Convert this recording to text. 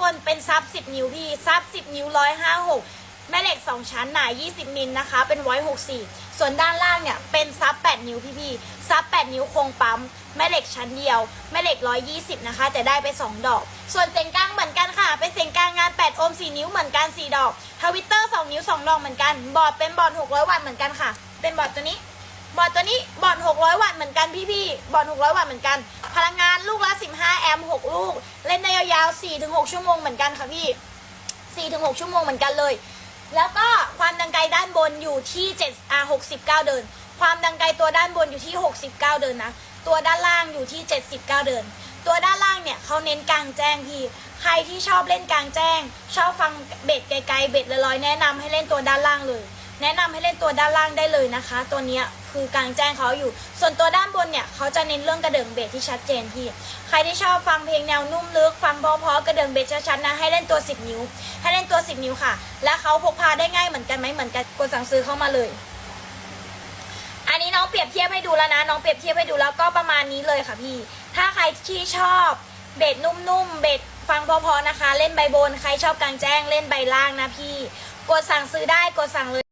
บนเป็นซับ 10 นิ้วพี่ ซับ 10 นิ้ว 156 แม่เหล็ก 2 ชั้นหนา 20 มิลนะคะ เป็นไว้64 ส่วนด้านล่างเนี่ย เป็นซับ 8 นิ้วพี่พี่ซับ 8 นิ้วโครงปั๊ม แม่เหล็กชั้นเดียว แม่เหล็ก 120 นะคะ แต่ได้ไป 2 ดอก ส่วนเสียงกลางเหมือนกันค่ะ เป็นเสียงกลางงาน 8 โอห์ม 4 นิ้วเหมือนกัน 4 ดอก ทวิตเตอร์ 2 นิ้ว 2 ดอกเหมือนกัน บอร์ดเป็นบอร์ด600 วัตต์เหมือนกันค่ะ เป็นบอร์ดตัวนี้บอร์ดตัวนี้บอร์ด600 วัตต์เหมือนกันพี่ๆบอร์ด600 วัตต์เหมือนกัน พลังงานลูกละ 15แอมป์6 ลูก เล่นได้ยาวๆ4-6 ชั่วโมงเหมือนกันค่ะพี่4-6 ชั่วโมงเหมือนกันเลย แล้วก็ความดังไกลด้านบนอยู่ที่7อ่า69 เดิน ความดังไกลตัวด้านบนอยู่ที่ 69 เดินนะ ตัวด้านล่างอยู่ที่ 79 เดิน ตัวด้านล่างเนี่ยเขาเน้นกลางแจ้งพี่ใครที่ชอบเล่นกลางแจ้ง ชอบฟังเบ็ดไกลๆเบ็ดลอยๆแนะนำให้เล่นตัวด้านล่างเลย แนะนำให้เล่นตัวด้านล่างได้เลยนะคะ ตัวเนี้ย คือกลางแจ้งเขาอยู่ ส่วนตัวด้านบนเนี่ยเขาจะเน้นเรื่องกระเดื่องเบสที่ชัดเจนพี่ ใครที่ชอบฟังเพลงแนวนุ่มลึก ฟังเพราะๆกระเดื่องเบสชัดๆนะให้เล่นตัว 10 นิ้ว ให้เล่นตัว 10 นิ้วค่ะ และเขาพกพาได้ง่ายเหมือนกันไหมเหมือนกันกดสั่งซื้อเข้ามาเลย อันนี้น้องเปรียบเทียบให้ดูแล้วนะน้องเปรียบเทียบให้ดูแล้วก็ประมาณนี้เลยค่ะพี่ ถ้าใครที่ชอบเบสนุ่มๆเบสฟังเพอๆนะคะ เล่นใบบน ใครชอบกลางแจ้งเล่นใบล่างนะพี่ กดสั่งซื้อได้กดสั่งเลย